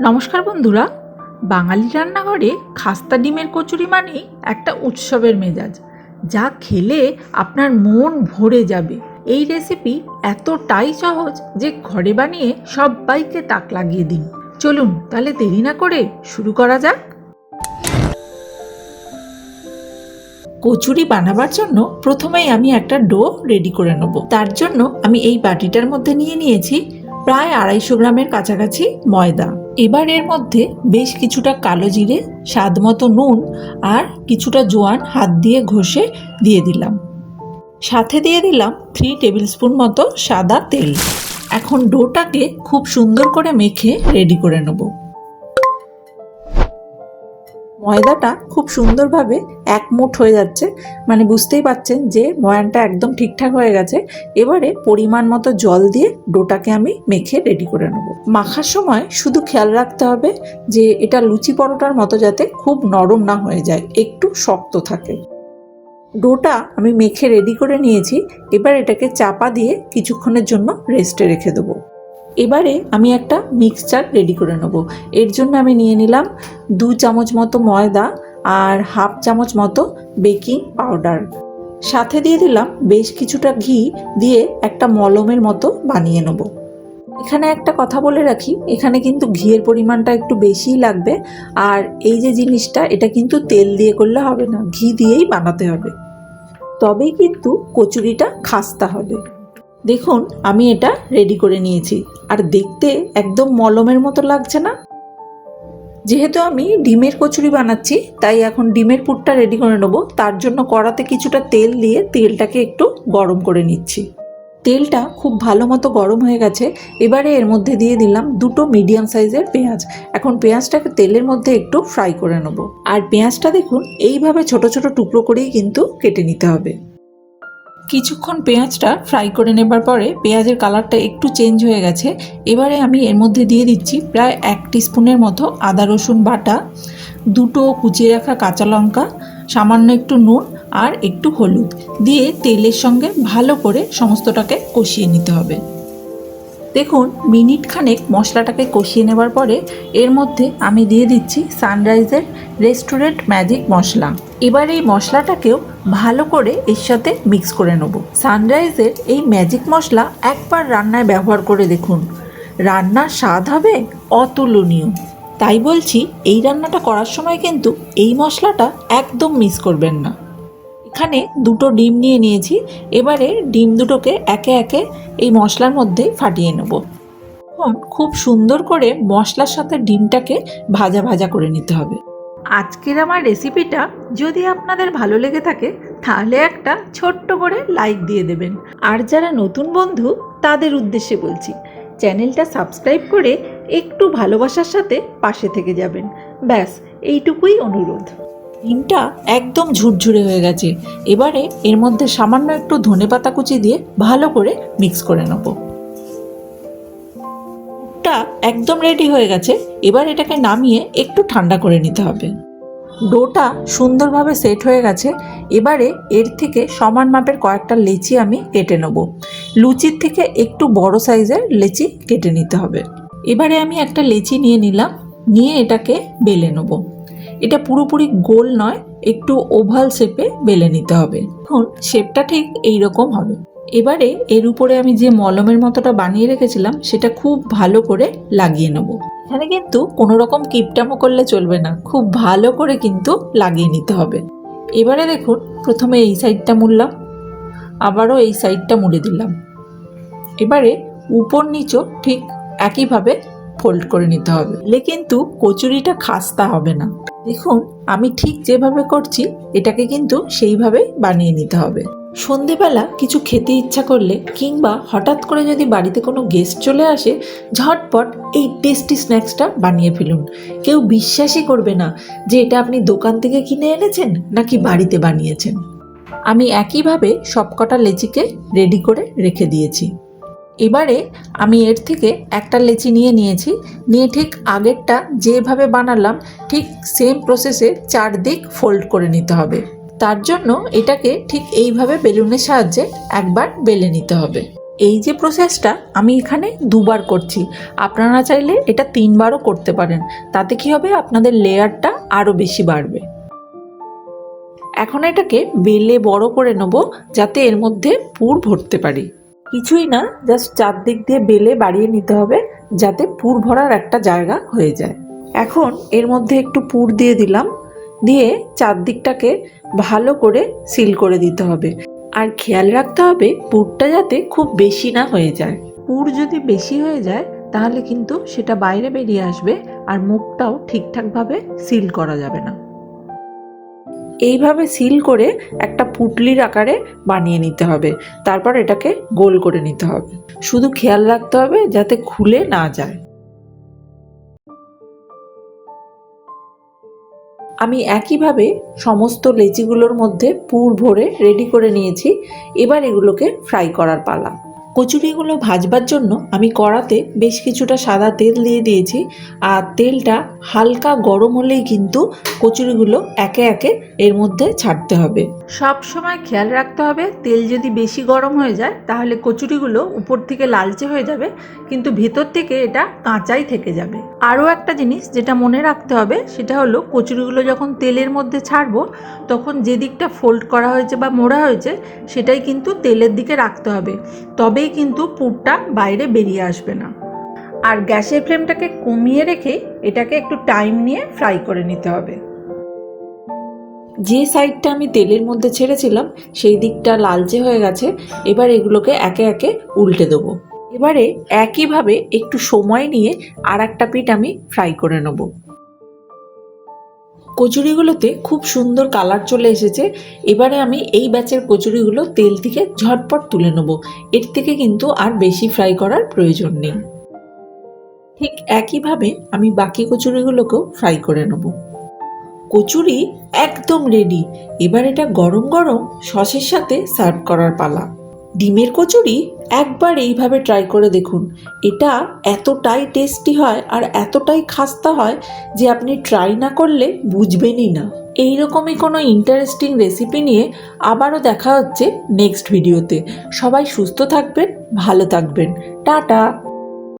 নমস্কার বন্ধুরা, বাঙালি রান্নাঘরে খাস্তা ডিমের কচুরি মানেই একটা উৎসবের মেজাজ, যা খেলে আপনার মন ভরে যাবে। এই রেসিপি এতটাই সহজ যে ঘরে বানিয়ে সবাইকে তাক লাগিয়ে দিন। চলুন তাহলে দেরি না করে শুরু করা যাক। কচুরি বানাবার জন্য প্রথমেই আমি একটা ডো রেডি করে নেব। তার জন্য আমি এই বাটিটার মধ্যে নিয়ে নিয়েছি প্রায় আড়াইশো গ্রামের কাছাকাছি ময়দা। এবার এর মধ্যে বেশ কিছুটা কালো জিরে, স্বাদ মতো নুন আর কিছুটা জোয়ান হাত দিয়ে ঘষে দিয়ে দিলাম। সাথে দিয়ে দিলাম থ্রি টেবিল স্পুন মতো সাদা তেল। এখন ডোটাকে খুব সুন্দর করে মেখে রেডি করে নেব। ময়দাটা খুব সুন্দরভাবে এক মুঠ হয়ে যাচ্ছে। মানে বুঝতেই পাচ্ছেন যে ময়ানটা একদম ঠিকঠাক হয়ে গেছে। এবারে পরিমাণ মতো জল দিয়ে ডোটাকে আমি মেখে রেডি করে নেব। মাখার সময় শুধু খেয়াল রাখতে হবে যে এটা লুচি পরোটার মতো যাতে খুব নরম না হয়ে যায়, একটু শক্ত থাকে। ডোটা আমি মেখে রেডি করে নিয়েছি। এবার এটাকে চাপা দিয়ে কিছুক্ষণের জন্য রেস্টে রেখে দেবো। এবারে আমি একটা মিক্সচার রেডি করে নেব। এর জন্য আমি নিয়ে নিলাম দু চামচ মতো ময়দা আর হাফ চামচ মতো বেকিং পাউডার সাথে দিয়ে দিলাম বেশ কিছুটা ঘি দিয়ে একটা মলমের মতো বানিয়ে নেব। এখানে একটা কথা বলে রাখি, এখানে কিন্তু ঘিয়ের পরিমাণটা একটু বেশিই লাগবে আর এই যে জিনিসটা, এটা কিন্তু তেল দিয়ে করলে হবে না, ঘি দিয়েই বানাতে হবে। তবেই কিন্তু কচুরিটা খাস্তা হবে। দেখুন, আমি এটা রেডি করে নিয়েছি। আর দেখতে একদম মলমের মতো লাগছে না? যেহেতু আমি ডিমের কচুরি বানাচ্ছি, তাই এখন ডিমের পুরটা রেডি করে নেব। তার জন্য কড়াতে কিছুটা তেল দিয়ে তেলটাকে একটু গরম করে নিচ্ছি। তেলটা খুব ভালো মতো গরম হয়ে গেছে। এবারে এর মধ্যে দিয়ে দিলাম দুটো মিডিয়াম সাইজের পেঁয়াজ। এখন পেঁয়াজটাকে তেলের মধ্যে একটু ফ্রাই করে নেব। আর পেঁয়াজটা দেখুন, এইভাবে ছোট ছোট টুকরো করেই কিন্তু কেটে নিতে হবে। কিছুক্ষণ পেঁয়াজটা ফ্রাই করে নেবার পরে পেঁয়াজের কালারটা একটু চেঞ্জ হয়ে গেছে। এবারে আমি এর মধ্যে দিয়ে দিচ্ছি প্রায় এক স্পুনের মতো আদা, রসুন বাটা, দুটো কুচিয়ে রাখা কাঁচা লঙ্কা, সামান্য একটু নুন আর একটু হলুদ। দিয়ে তেলের সঙ্গে ভালো করে সমস্তটাকে কষিয়ে নিতে হবে। দেখুন মিনিট খানেক মশলাটাকে কষিয়ে নেবার পরে এর মধ্যে আমি দিয়ে দিচ্ছি সানরাইজের রেস্টুরেন্ট ম্যাজিক মশলা। এবার এই মশলাটাকেও ভালো করে এর সাথে মিক্স করে নেব। সানরাইজের এই ম্যাজিক মশলা একবার রান্নায় ব্যবহার করে দেখুন। রান্নার স্বাদ হবে অতুলনীয়। তাই বলছি, এই রান্নাটা করার সময় কিন্তু এই মশলাটা একদম মিস করবেন না। এখানে দুটো ডিম নিয়ে নিয়েছি, এবারে ডিম দুটোকে একে একে এই মশলার মধ্যে ফাটিয়ে নেব। এখন খুব সুন্দর করে মশলার সাথে ডিমটাকে ভাজা ভাজা করে নিতে হবে। আজকের আমার রেসিপিটা যদি আপনাদের ভালো লেগে থাকে, তাহলে একটা ছোট্ট করে লাইক দিয়ে দেবেন। আর যারা নতুন বন্ধু, তাদের উদ্দেশ্যে বলছি, চ্যানেলটা সাবস্ক্রাইব করে একটু ভালোবাসার সাথে পাশে থেকে যাবেন। ব্যাস, এইটুকুই অনুরোধ। ডিমটা একদম ঝুরঝুরে হয়ে গেছে। এবারে এর মধ্যে সামান্য একটু ধনে পাতা কুচি দিয়ে ভালো করে মিক্স করে নেব। টা একদম রেডি হয়ে গেছে। এবার এটাকে নামিয়ে একটু ঠান্ডা করে নিতে হবে। ডোটা সুন্দরভাবে সেট হয়ে গেছে। এবারে এর থেকে সমান মাপের কয়েকটা লেচি আমি কেটে নেব। লুচির থেকে একটু বড় সাইজের লেচি কেটে নিতে হবে। এবারে আমি একটা লেচি নিয়ে নিলাম। নিয়ে এটাকে বেলে নেব। এটা পুরোপুরি গোল নয়, একটু ওভাল শেপে বেলে নিতে হবে। এখন শেপটা ঠিক এই রকম হবে। এবারে এর উপরে আমি যে মলমের মতোটা বানিয়ে রেখেছিলাম, সেটা খুব ভালো করে লাগিয়ে নেব। এখানে কিন্তু কোনো রকম কিপটামো করলে চলবে না, খুব ভালো করে কিন্তু লাগিয়ে নিতে হবে। এবারে দেখুন, প্রথমে এই সাইডটা মুড়লাম, আবারও এই সাইডটা মুড়ে দিলাম। এবারে উপর নিচও ঠিক একইভাবে ফোল্ড করে নিতে হবে। কিন্তু কচুরিটা খাস্তা হবে না। দেখুন, আমি ঠিক যেভাবে করছি, এটাকে কিন্তু সেইভাবে বানিয়ে নিতে হবে। সন্ধেবেলা কিছু খেতে ইচ্ছা করলে কিংবা হঠাৎ করে যদি বাড়িতে কোনো গেস্ট চলে আসে, ঝটপট এই টেস্টি স্ন্যাক্সটা বানিয়ে ফেলুন। কেউ বিশ্বাসই করবে না যে এটা আপনি দোকান থেকে কিনে এনেছেন নাকি বাড়িতে বানিয়েছেন। আমি একইভাবে সবকটা লেচিকে রেডি করে রেখে দিয়েছি। এবারে আমি এর থেকে একটা লেচি নিয়ে নিয়েছি। নিয়ে ঠিক আগেরটা যেভাবে বানালাম, ঠিক সেম প্রসেসে চারদিক ফোল্ড করে নিতে হবে। তার জন্য এটাকে ঠিক এইভাবে বেলুনের সাহায্যে একবার বেলে নিতে হবে। এই যে প্রসেসটা আমি এখানে দুবার করছি। আপনারা চাইলে এটা তিনবারও করতে পারেন। তাতে কি হবে? আপনাদের লেয়ারটা আরও বেশি বাড়বে। এখন এটাকে বেলে বড় করে নেব যাতে এর মধ্যে পুর ভরতে পারি। কিছুই না জাস্ট চারদিক দিয়ে বেলে বাড়িয়ে নিতে হবে যাতে পুর ভরার একটা জায়গা হয়ে যায়। এখন এর মধ্যে একটু পুর দিয়ে দিলাম, দিয়ে চারদিকটাকে ভালো করে সিল করে দিতে হবে। আর খেয়াল রাখতে হবে পুরটা যাতে খুব বেশি না হয়ে যায়। পুর যদি বেশি হয়ে যায়, তাহলে কিন্তু সেটা বাইরে বেরিয়ে আসবে আর মুখটাও ঠিকঠাকভাবে সিল করা যাবে না। এইভাবে সিল করে একটা পুটলির আকারে বানিয়ে নিতে হবে। তারপর এটাকে গোল করে নিতে হবে। শুধু খেয়াল রাখতে হবে যাতে খুলে না যায়। আমি একইভাবে সমস্ত লেচিগুলোর মধ্যে পুর ভরে রেডি করে নিয়েছি। এবার এগুলোকে ফ্রাই করার পালা। কচুরিগুলো ভাজবার জন্য আমি কড়াতে বেশ কিছুটা সাদা তেল দিয়ে দিয়েছি আর তেলটা হালকা গরম হলেই কিন্তু কচুরিগুলো একে একে এর মধ্যে ছাড়তে হবে। সব সময় খেয়াল রাখতে হবে, তেল যদি বেশি গরম হয়ে যায় তাহলে কচুরিগুলো উপর থেকে লালচে হয়ে যাবে, কিন্তু ভেতর থেকে এটা কাঁচাই থেকে যাবে। আরও একটা জিনিস যেটা মনে রাখতে হবে সেটা হলো কচুরিগুলো যখন তেলের মধ্যে ছাড়বো, তখন যে দিকটা ফোল্ড করা হয়েছে বা মোড়া হয়েছে সেটাই কিন্তু তেলের দিকে রাখতে হবে। তবেই কিন্তু পুরটা বাইরে বেরিয়ে আসবে না। আর গ্যাসের ফ্লেমটাকে কমিয়ে রেখে এটাকে একটু টাইম নিয়ে ফ্রাই করে নিতে হবে। যে সাইডটা আমি তেলের মধ্যে ছেড়েছিলাম, সেই দিকটা লালচে হয়ে গেছে। এবার এগুলোকে একে একে উল্টে দেবো। এবারে একইভাবে একটু সময় নিয়ে আর একটা পিঠ আমি ফ্রাই করে নেব। কচুরিগুলোতে খুব সুন্দর কালার চলে এসেছে। এবারে আমি এই ব্যাচের কচুরিগুলো তেল থেকে ঝটপট তুলে নেব। এর থেকে কিন্তু আর বেশি ফ্রাই করার প্রয়োজন নেই। ঠিক একইভাবে আমি বাকি কচুরিগুলোকেও ফ্রাই করে নেব। কচুরি একদম রেডি এবার এটা গরম গরম সসের সাথে সার্ভ করার পালা। ডিমের কচুরি? একবার এইভাবে ট্রাই করে দেখুন। এটা এতটাই টেস্টি হয় আর এতটাই খাস্তা হয় যে আপনি ট্রাই না করলে বুঝবেনই না। এই রকমই কোনো ইন্টারেস্টিং রেসিপি নিয়ে আবারও দেখা হচ্ছে নেক্সট ভিডিওতে সবাই সুস্থ থাকবেন, ভালো থাকবেন। টাটা!